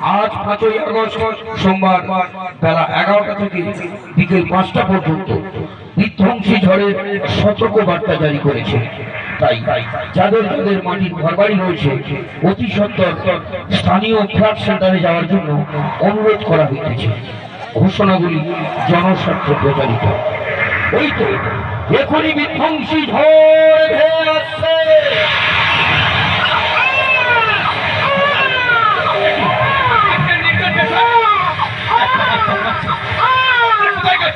আজ পাঁচই আগস্ট, সোমবার বেলা এগারোটা থেকে বিকেল পাঁচটা পর্যন্ত বিধ্বংসী ঝড়ের সতর্ক বার্তা জারি করেছে। তাই যাদের যাদের মাটির ঘরবাড়ি রয়েছে, অতি সত্তর স্থানীয় ফ্ল্যাট সেন্টারে যাওয়ার জন্য অনুরোধ করা হয়েছে ঘোষণাগুলি জনস্বার্থে প্রচারিত। ওই তো, এখনই বিধ্বংসী ঝড়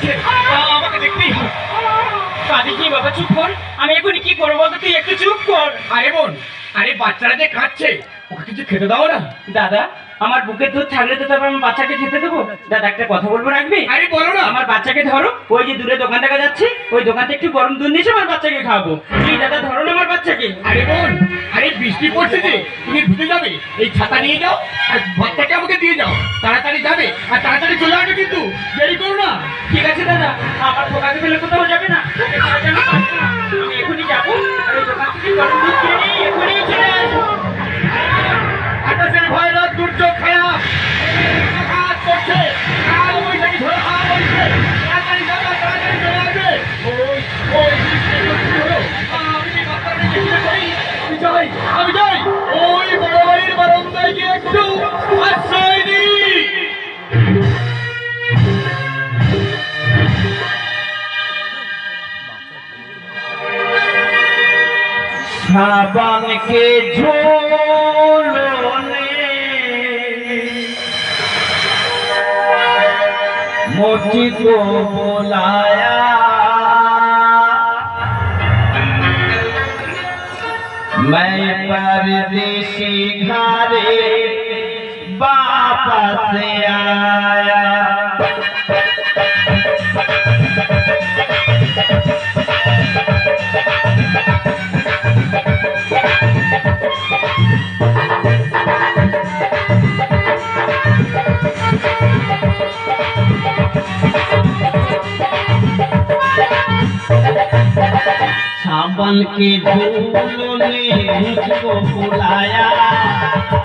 ভেঙে আমাকে দেখতেই হবে। কাঁদি কি বাবা চুপ কর। আমি এখনই কি করব বলতো? তুই একটু চুপ কর। আরে বোন আরে বাচ্চারা যে কাঁদছে ওকে কিছু খেতে দাও না। দাদা আমার বুকের দুধ থাকলে তো তারপর আমার বাচ্চাকে খেতে দেবো? দাদা একটা কথা বলব রাখবি? আরে বলো না। আমার বাচ্চাকে ধরো ওই যে দূরে দোকান দেখা যাচ্ছে ওই দোকান থেকে একটু গরম দুধ নিয়ে এসে আমার বাচ্চাকে খাওয়াবো। প্লিজ দাদা ধরো না আমার বাচ্চাকে। আরে বোন আরে বৃষ্টি পড়ছে যে তুমি ভিজে যাবে। এই ছাতা নিয়ে যাও আর বাচ্চাকে আমাকে দিয়ে যাও। তাড়াতাড়ি যাবে আর তাড়াতাড়ি চলে আসবে কিন্তু। দেরি করো না। ঠিক আছে দাদা আমার দোকানে ফেলে কোথাও যাবে না। আমি এখনই যাব আর ওই দোকান থেকে গরম দুধ কিনে নিয়ে এখনই চলে আসব। দুর্যোগ খেলা কাজ করছে আর ওই নাকি ধরে হাত হয়েছে তাড়াতাড়ি দাদা তাড়াতাড়ি চলে আসবে ওই ওই আমি যাই আমি যাই ওই বড় বাড়ির বারান্দায় গিয়ে একটু আশ্রয় নিই সাবানকে ঝোল मुझको बुलाया मैं परदेसी घरे वापस आया सावन के धूलों ने मुझको बुलाया।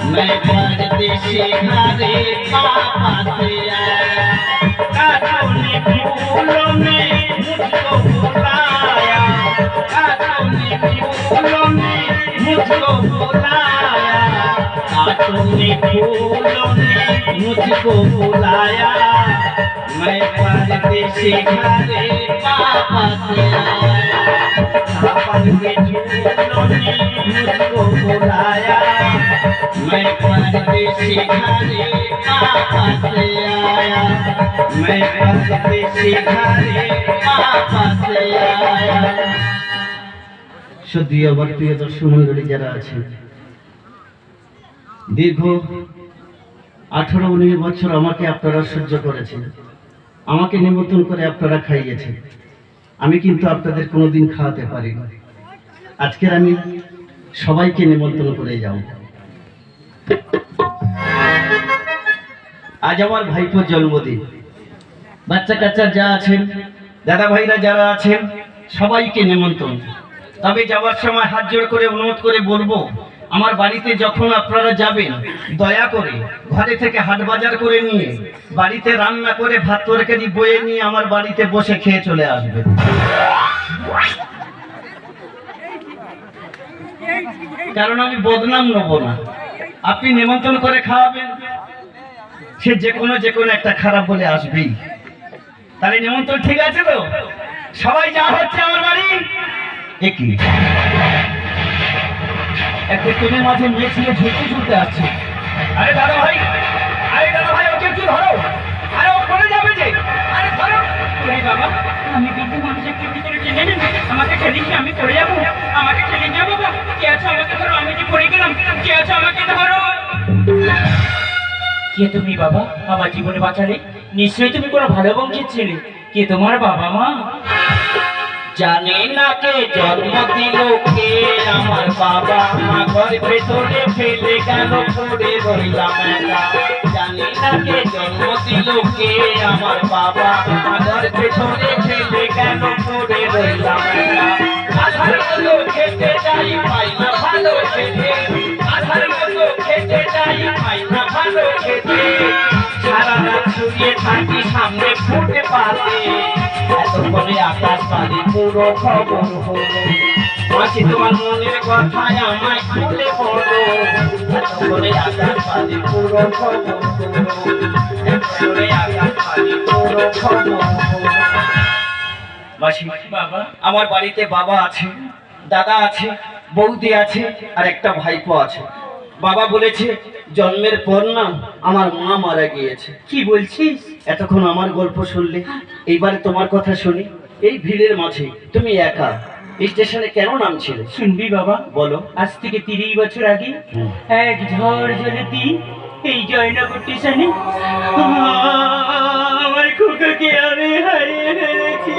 मैं परदेसी घरे वापस आया। काठों ने फूलों ने मुझको बुलाया। काठों ने फूलों ने मुझको बुलाया। काठों ने फूलों ने मुझको बुलाया। मैं परदेसी घरे वापस आया। सावन के झूलों ने मुझको बुलाया मैं परदेसी घरे वापस आया मैं परदेसी घरे वापस आया সত্যি আবার প্রিয় দর্শক মন্ডলী যারা আছেন দীর্ঘ আঠারো উনিশ বছর আমাকে আপনারা সহ্য করেছেন আমাকে নিমন্ত্রণ করে আপনারা খাইয়েছেন আমি কিন্তু আপনাদের কোনোদিন খাওয়াতে পারি না আজকের আমি সবাইকে নিমন্ত্রণ করে যাব। আজ আমার ভাইপোর জন্মদিন। বাচ্চা কাচ্চা যা আছেন দাদা ভাইরা যারা আছেন, সবাইকে নিমন্ত্রণ। তবে যাওয়ার সময় হাত জোড় করে অনুরোধ করে বলব, আমার বাড়িতে যখন আপনারা যাবেন, দয়া করে ঘরে থেকে হাট বাজার করে নিয়ে, বাড়িতে রান্না করে ভাত তরকারি বয়ে নিয়ে আমার বাড়িতে বসে খেয়ে চলে আসবেন। কারণ আমি বদনাম নেব না। আপনি নিমন্ত্রণ করে খাওয়াবেন। সে যে কোনো যে কোনো একটা খারাপ বলে আসবেই। তাহলে নিমন্ত্রণ ঠিক আছে তো? সবাই যা হচ্ছে আমার বাড়ি। একই একটা ট্রেনের মাঝে মেয়ে ছিল ঝুলতে ঝুলতে আসছে। আরে দাদা ভাই, আরে দাদা ভাই, ওকে একটু ধরো। আরে ও পড়ে যাবে যে। আরে ধরো। বাবা, আমি কিন্তু মানুষের কেমনি করে টেনে নেবে আমাকে ঠেলিস আমি পড়ে যাব। কে তুমি বাবা? আমার জীবনে বাঁচালে? নিশ্চয়ই তুমি কোনো ভালো বংশের ছেলে। কে তোমার বাবা মা? জানি না কে জন্ম দিল, কে আমার বাবা মা। ঘর ভেতরে ফেলে গেল পড়ে রইলাম জানি না কে জন্ম দিল, কে আমার বাবা মা। ঘর ভেতরে ফেলে গেল পড়ে রইলাম ভালো খেতে যাই পাই না ভালো খেতে। থাকি সামনে ফুটে পাতে আকাশ পুরো খবর হলো। তোমার মনের কথায় আমায় খুলে আকাশ পুরো খবর আকাশ পুরো খবর মাসি বাবা। আমার বাড়িতে বাবা আছে দাদা আছে বৌদি আছে আর একটা ভাইপো আছে। বাবা বলেছে জন্মের পর না আমার মা মারা গিয়েছে। কি বলছিস? এতক্ষণ আমার গল্প শুনলে। এইবারে তোমার কথা শুনি। এই ভিড়ের মাঝে তুমি একা স্টেশনে কেন নামছিলে? শুনবি বাবা। বলো। আজ থেকে তিরিশ বছর আগে এক ঝড় ঝড়ে দিন এই জয়নগর স্টেশনে আমার খোকাকে আমি হারিয়ে ফেলেছি।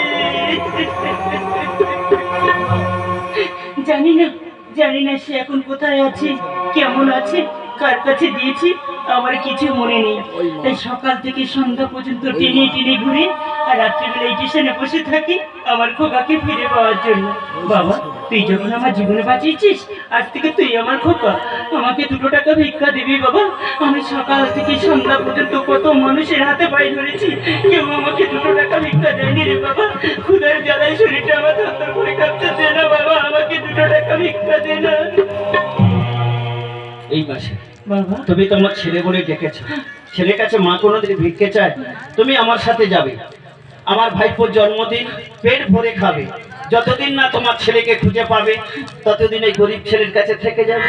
জানি না। জানি না সে এখন কোথায় আছে কেমন আছে কার কাছে দিয়েছি আমার কিছু মনে নেই। তাই সকাল থেকে সন্ধ্যা পর্যন্ত টেনে টেনে ঘুরে আর রাত্রিবেলা এই স্টেশনে বসে থাকি আমার খোকাকে ফিরে পাওয়ার জন্য। বাবা তুই যখন আমার জীবনে বাঁচিয়েছিস আজ থেকে তুই আমার খোকা। আমাকে দুটো টাকা ভিক্ষা দিবি বাবা। আমি সকাল থেকে সন্ধ্যা পর্যন্ত কত মানুষের হাতে পায়ে ধরেছি। কেউ আমাকে দুটো টাকা ভিক্ষা দেয়নি রে বাবা। খুদার জ্বালায় শরীরটা আমার থর করে কাঁপতে দে না বাবা। আমাকে দুটো টাকা ভিক্ষা দে না। এই মাসে তুমি তোমার ছেলে বলে ডেকেছো ছেলের কাছে মা কোনোদিন ভিক্ষে চায়? তুমি আমার সাথে যাবে। আমার ভাইপোর জন্মদিন পেট ভরে খাবে। যতদিন না তোমার ছেলেকে খুঁজে পাবে ততদিন এই গরিব ছেলের কাছে থেকে যাবে।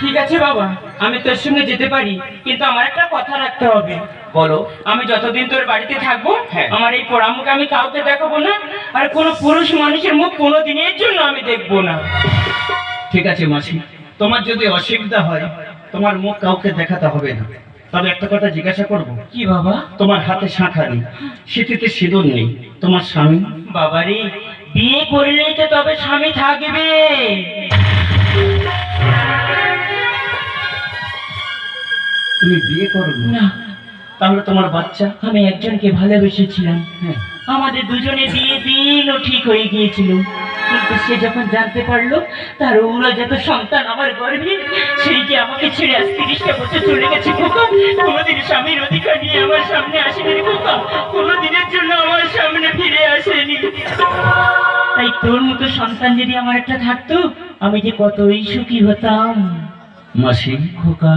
ঠিক আছে বাবা আমি তোর সঙ্গে যেতে পারি কিন্তু আমার একটা কথা রাখতে হবে। বলো। আমি যতদিন তোর বাড়িতে থাকব হ্যাঁ। আমার এই পোড়ামুখ আমি কাউকে দেখাবো না আর কোনো পুরুষ মানুষের মুখ কোনো দিনের জন্য আমি দেখব না। ঠিক আছে মাসি। তোমার যদি অসুবিধা হয় তোমার মুখ কাউকে দেখাতে হবে না। তবে একটা কথা জিজ্ঞাসা করব কি বাবা? তোমার হাতে শাঁখা নেই শীতিতে সিঁদুর নেই তোমার স্বামী? বাবারে বিয়ে করলেই তো তবে স্বামী থাকবে। তুমি বিয়ে করবে না। তাহলে তোমার বাচ্চা? আমি একজনকে ভালোবেসেছিলাম। হ্যাঁ। আমাদের দুজনে বিয়ে দিনও ঠিক হয়ে গিয়েছিল। কিন্তু সে যখন জানতে পারল তার উড়াজাত সন্তান আমার গর্ভে সেই যে আমাকে ছেড়ে আজ তিরিশটা বছর চলে গেছে খোকা কোনোদিন স্বামীর অধিকার নিয়ে আমার সামনে আসেনি খোকা কোনোদিনের জন্য আমার সামনে ফিরে আসেনি। তাই তোর মতো সন্তান যদি আমার একটা থাকতো আমি যে কতই সুখী হতাম। মাসি? খোকা?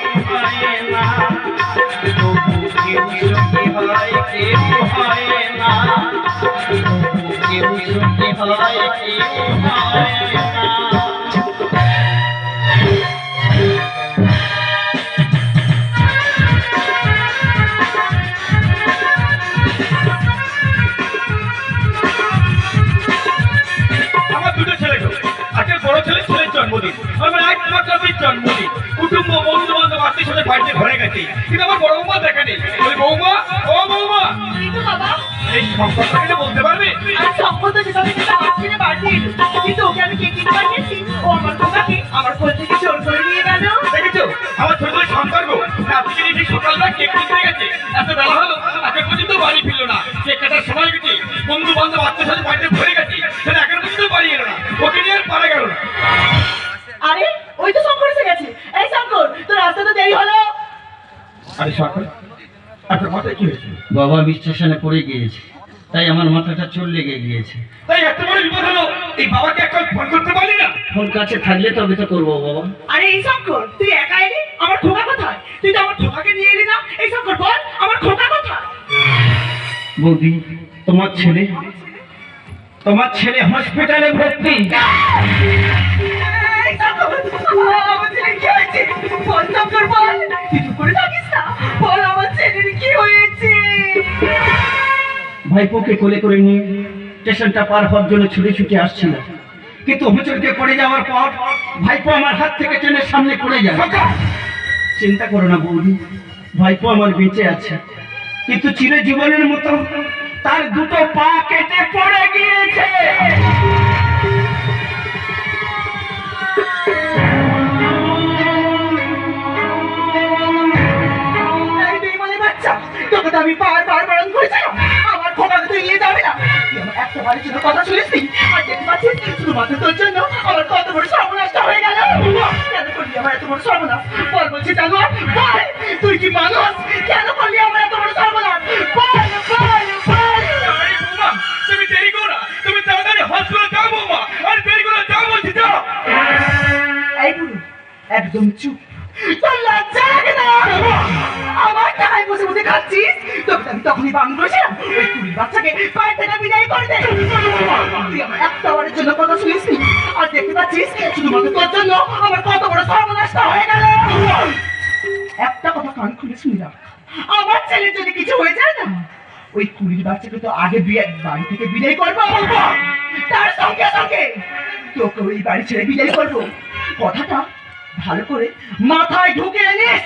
হয় কেউ হয় না কেউ না জন্মদিন। আমার একমাত্র আমি জন্মদিন। কুটুম্ব বন্ধু বান্ধব আত্মীয় সাথে বাড়িতে ঘরে গেছে। কিন্তু আমার বড় বৌমা দেখা নেই। ওই বৌমা ও বৌমা! এই সম্পর্কটা কিন্তু বলতে পারবে? বাড়ির কিন্তু ওকে আমি কে কিনে পাঠিয়েছি। ও আমার খোকাকে আমার কোল থেকে চোর করে নিয়ে গেল। দেখেছ? আমার ছোট ছোট সম্পর্ক। আজকে যদি সকালবেলা কেক কিনতে গেছে। এত বেলা হলো এখন পর্যন্ত বাড়ি ফিরলো না। কেক কাটার সময় গেছে। বন্ধু বান্ধব আত্মীয় সাথে বাড়িতে ঘরে গেছে। সেটা এখন পর্যন্ত বাড়ি এলো না। ওকে নিয়ে আর পারা গেল না। আরে ওই তো শঙ্কর এসে গেছে। এই শঙ্কর তোর আসতে তো দেরি হলো। আরে সকাল আপনার মাথায় কি হয়েছে? বাবা স্টেশনে পড়ে গিয়েছে। তাই আমার মাথাটা চুল লেগে গিয়েছে। তাই এত বড় বিপদ হলো এই বাবাকে একটা ফোন করতে পারলি না? ফোন কাছে থাকলে তবে তো করব বাবা। আরে এই শঙ্কর তুই একা এলি? আমার খোকা কোথায়? তুই তো আমার খোকাকে নিয়ে এলি না? এই শঙ্কর বল আমার খোকা কোথায়? বৌদি তোমার ছেলে? তোমার ছেলে হসপিটালে ভর্তি। শঙ্কর, আমার ভাইপোকে কোলে করে নিয়ে স্টেশনটা পার হওয়ার জন্য ছুটে ছুটে আসছিল। কিন্তু হোঁচটকে পড়ে যাওয়ার পর ভাইপো আমার হাত থেকে ট্রেনের সামনে পড়ে যায়। চিন্তা করো না বৌদি, ভাইপো আমার বেঁচে আছে। কিন্তু চিরজীবনের মতো একদম চুপ। আমার বসে বসে আমি তখনই ওই বাচ্চাকে বিদায় একটা জন্য কথা আর দেখতে পাচ্ছিস একটা কথা কান খুলে শুনি রাখ আমার ছেলের যদি কিছু হয়ে যায় না, ওই কুড়ির বাচ্চাকে তো আগে বাড়ি থেকে বিদায় করব। তার সঙ্গে সঙ্গে তোকে ওই বাড়ি ছেড়ে বিদায় করব। কথাটা ভালো করে মাথায় ঢুকে নিস।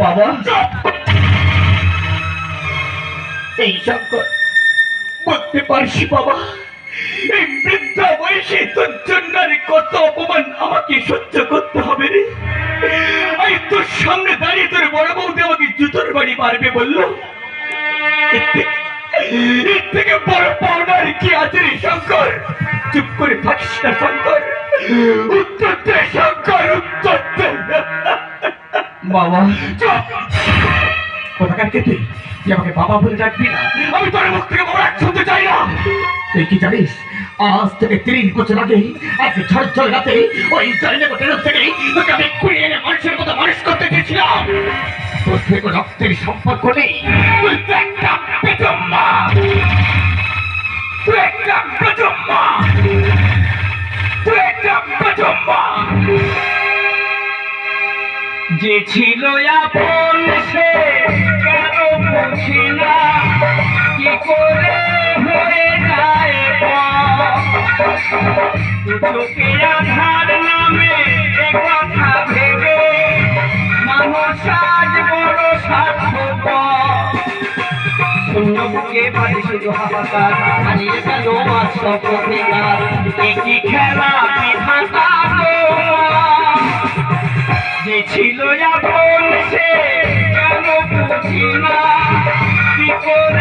বাবা। এই শঙ্কর বলতে পারছি বাবা, এই বৃদ্ধা বয়সে তোর জন্য কত অপমান আমাকে সহ্য করতে হবে রে। এই তোর সামনে দাঁড়িয়ে তোর বড় বৌদি আমাকে জুতোর বাড়ি মারবে বলল। এর থেকে বড় পাওনার কি আছে রে, শঙ্কর? চুপ করে থাকিস না শঙ্কর। উত্তর দে শঙ্কর উত্তর দে। বাবা। চুপ। কোথাকার কে তুই? তুই আমাকে বাবা বলে ডাকবি না। আমি তোর মুখ থেকে বাবা শুনতে চাই না। তুই কি জানিস? আজ থেকে তিরিশ বছর আগে এক ঝড় ঝড় রাতে ওই জয়নে হোটেল থেকে তোকে আমি কুড়িয়ে এনে মানুষের মতো মানুষ করতে গেছিলাম তোর থেকে রক্তের সম্পর্ক নেই। তুই তো একটা যে ছিল আপন সে কেন বুঝি না। কি করে হয়ে যায় চোখে আধার নামে কথা ভেবে মানুষ আজ বড় স্বার্থপর শূন্য বুকে বাড়ি শুধু হাহাকার হারিয়ে গেল আজ সপরিবার একই খেলা বিধাতা যে ছিল আপন সে পর?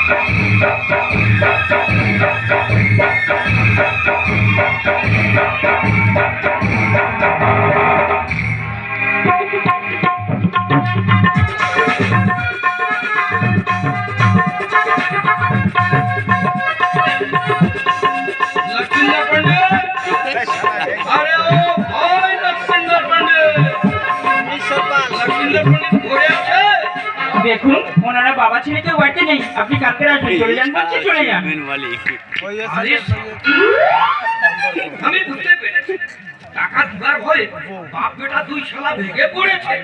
লক্ষ্মীন্দর দেখুন ওনারা বাবা ছেলে কেউ বাড়িতে নেই। আপনি কালকে আসবেন চলে যান চলে যান। আমি বুঝতে পেরেছি। টাকা দিবার হয়ে বাপ বেটা দুই শালা ভেঙে পড়েছে।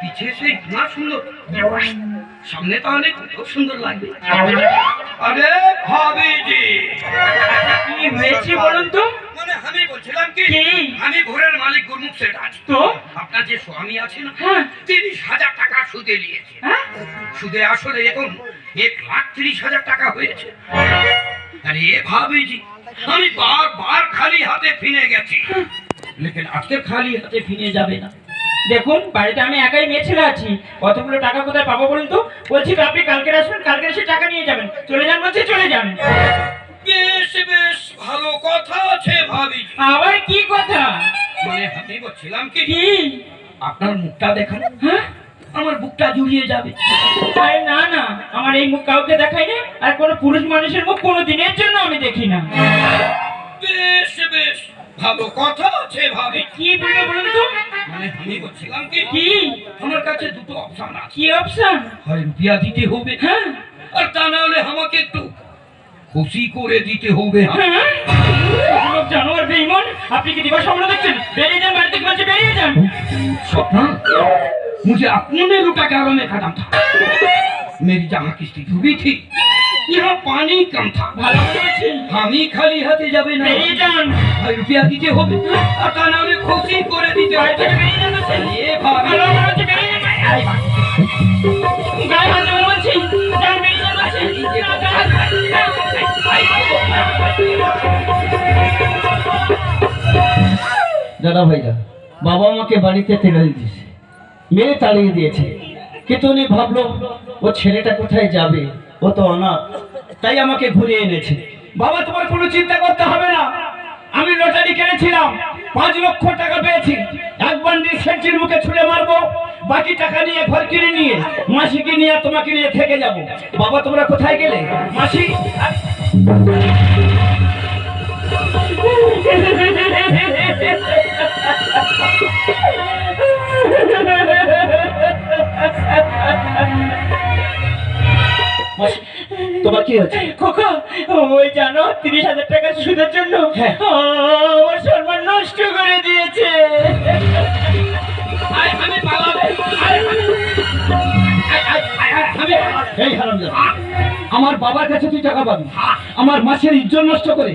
পিছে সেই ধোঁয়া সুন্দর সামনে তাহলে খুব সুন্দর লাগবে আরে ভাবিজি। কি হয়েছে বলুন তো? আমি বলছিলাম কি? আমি ঘরের মালিক গুরমুখ সেট আছি তো? আপনার যে স্বামী আছে না হ্যাঁ। তিরিশ হাজার টাকা সুদে নিয়েছে। হ্যাঁ? সুদে আসলে এখন এক লাখ তিরিশ হাজার টাকা হয়েছে। আরে ভাবিজি আমি বারবার খালি হাতে ফিরে গেছি। লেকিন আজকে খালি হাতে ফিরে যাবে না। দেখুন বাড়িতে আমি একাই মেয়ে ছেলে আছি। কতগুলো টাকা কোথায় পাবো বলুন তো? বলছি আপনি কালকে আসবেন কালকে এসে টাকা নিয়ে যাবেন। চলে যান বলছি চলে যান। বেশ বেশ ভালো কথা আছে ভাবিজি আবার কি কথা? মানে আমি বলছিলাম কি? কি? আপনার মুখটা দেখান। হ্যাঁ? আমার বুকটা জুড়িয়ে যাবে। আরে না না আমার এই মুখ কাউকে দেখাই না আর কোনো পুরুষ মানুষের মুখ কোনো দিনের জন্য আমি দেখি না। বেশ বেশ ভালো কথা আছে ভাবি। কি বলব বলুন তো? মানে আমি বলছিলাম কি? কি? আমার কাছে দুটো অপশন আছে। কি অপশন হয় রুপিয়া দিতে হবে। হ্যাঁ। আর তা না হলে আমাকে একটু খুশি করে দিতে হবে হ্যাঁ লোক জানোয়ার বেইমন আপনি কি দিবা স্বপ্ন দেখছেন বেরিয়ে যান বাড়ি থেকে বলছি বেরিয়ে যান স্বপ্ন मुझे अपने लुटा के आरो में खत्म था मेरी जहाँ किस्ती डूबी थी यहाँ पानी कम था ভালো করেছি আমি খালি হাতে যাবে না বেরিয়ে যান ভাই রুপিয়া দিতে হবে আর তা নাহলে খুশি করে দিতে হবে দাদা ভাইরা বাবা মাকে বাড়িতে তেড়ে দিয়েছে মেয়ে তাড়িয়ে দিয়েছে। কিন্তু উনি ভাবলো ও ছেলেটা কোথায় যাবে? ও তো অনাথ তাই আমাকে ঘুরিয়ে এনেছে। বাবা তোমার কোনো চিন্তা করতে হবে না। আমি লটারি কিনেছিলাম পাঁচ লক্ষ টাকা পেয়েছি। এক বান্ডিল সেন্টির মুখে ছুঁড়ে মারবো বাকি টাকা নিয়ে ঘর কিনে নিয়ে মাসিকে নিয়ে তোমাকে নিয়ে থেকে যাব। বাবা তোমরা কোথায় গেলে? মাসি, তোমার কি হয়েছে? খোকা ওই জানো তিরিশ হাজার টাকা সুদের জন্য হ্যাঁ। আমার সম্মান নষ্ট করে দিয়েছে। আমি পালাবো। আমার বাবার কাছে তুই টাকা পাবি। আমার মাসের ইজ্জত নষ্ট করে।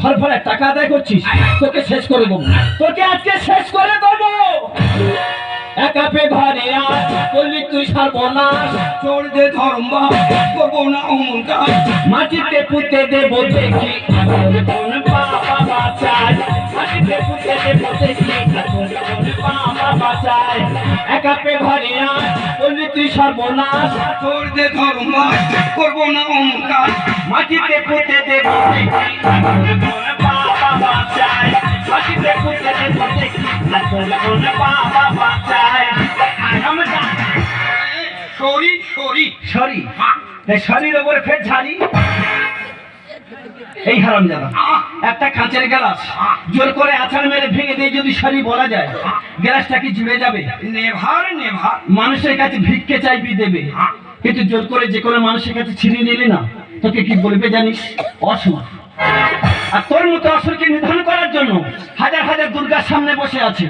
ঘর ভরে টাকা আদায় করছিস? তোকে শেষ করে দেবো। তোকে আজকে শেষ করে দেবো। একা পে ঘরে আস করলি তুই সর্বনাশ চোর দে ধর্ম করব না অমন কাজ মাটিতে পুঁতে দেবো দেখি। কোন বাবা বাঁচায় মাটিতে পুঁতে দেবো দেখি। কোন বাবা বাঁচায় একা পে ঘরে আস তুই সর্বনাশ। চোর দে ধর্ম করব না কাজ মাটিতে পুঁতে দেবো বাবা বাঁচায় মাটিতে পুঁতে দেবো বাবা বাঁচায় সরি সরি। এই শরীর ওপরে ফের ঝাড়ি। এই হারাম জানা একটা কাঁচের গ্লাস জোর করে আছাড় মেরে ভেঙে দিয়ে যদি শরীর বলা যায় গ্লাসটা কি জুড়ে যাবে? Never never. মানুষের কাছে ভিক্ষে চাইবি দেবে। কিন্তু জোর করে যে কোনো মানুষের কাছে ছিনিয়ে নিলে না তোকে কি বলবে জানিস? অসুর আর তোর মতো অসুরকে নিধন করার জন্য হাজার হাজার দুর্গার সামনে বসে আছে।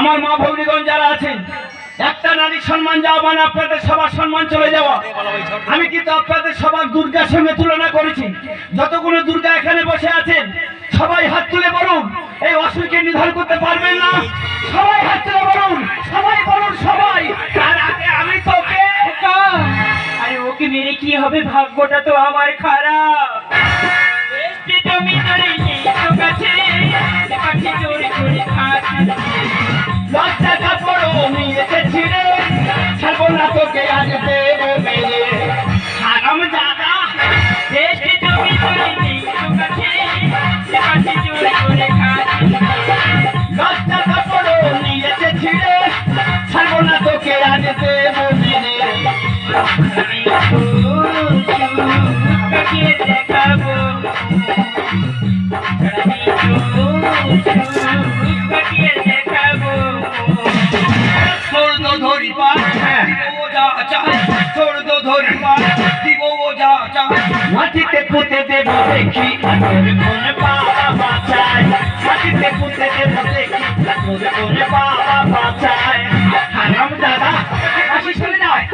আমার মা ভৌরিগণ যারা আছেন একটা নারীর সম্মান যাওয়া মানে আপনাদের সবার সম্মান চলে যাওয়া। আমি কিন্তু আপনাদের সবার দুর্গার সঙ্গে তুলনা করেছি। যতগুলো দুর্গা এখানে বসে আছেন, সবাই হাত তুলে বলুন, এই অসুরকে নিধন করতে পারবেন না। সবাই হাত তুলে বলুন, সবাই বলুন, সবাই। তার আগে আমি তোকে আরে ওকে মেরে কি হবে? ভাগ্যটা তো আমার খারাপ। একটি জমি ধরে নেই তো কাছে পাখি চোরে চোরে খাচ্ছে। লজ্জা কাপড় ছাড়বো না তোকে আজ দেব মেরে হারাম জাদা একটি জমি ধরে নেই তো কাছে পাখি দেখি হাতের কোন পাওয়া বাঁচায়। হাতিতে কুতে যেতে দেখি হাতের কোন পাওয়া বাঁচায়। হারাম দাদা আসিস করে নয়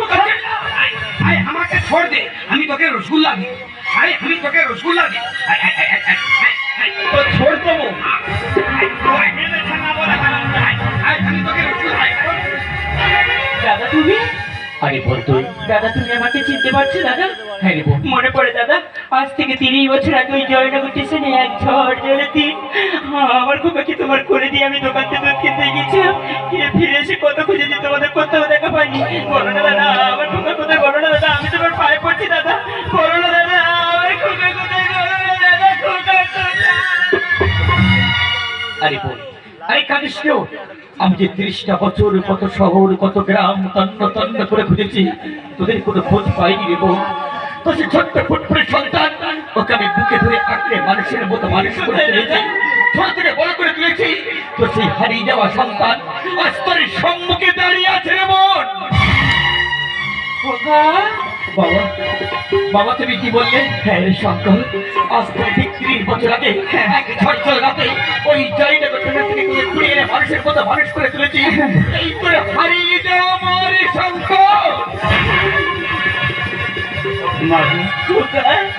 আয় আমাকে ছোড় দে। আমি তোকে রসগোল্লা দিই আমি তোকে রসগোল্লা দিই দাদা তুমি আমাকে চিনতে পারছ দাদা? মনে পড়ে দাদা আজ থেকে তিরিশ বছর আগে ওই জয়নগর স্টেশনে এক ঝড় জলে দিন আমার খোকাকে তোমার করে দিয়ে আমি দোকান থেকে দুধ কিনতে গেছিলাম ফিরে এসে কত খুঁজে খুঁজেছি তোমাদের কোথাও দেখা পাইনি। বলো না দাদা আমার খোকা কোথায়? বলো না দাদা আমি তোমার পায়ে পড়ছি দাদা। বলো না দাদা আমার খোকা কোথায়? বলো না দাদা খোকা কোথায়? আরে বল। আরে কাঁদিস আমি যে ত্রিশটা বছর কত শহর কত গ্রাম তন্ন তন্ন করে খুঁজেছি তোদের কোনো খোঁজ পাইনি রে বোন সে ছোট্ট ফুটফুটে সন্তান ওকে আমি বুকে ধরে আঁকড়ে মানুষের মতো মানুষ করে তুলেছি। ছোট থেকে বড় করে তুলেছি। তো সেই হারিয়ে যাওয়া সন্তান আজ তোর সম্মুখে দাঁড়িয়ে আছে রে খোকা বাবা। বাবা তুমি কি বললে? হ্যাঁ রে শঙ্কর আজ থেকে ঠিক ত্রিশ বছর আগে এক ঝড় রাতে ওই জয়নগর থেকে করে ঘুরিয়ে এনে মানুষের মতো মানুষ করে তুলেছি। এই করে হারিয়ে দেওয়া আমার শঙ্কর খোকা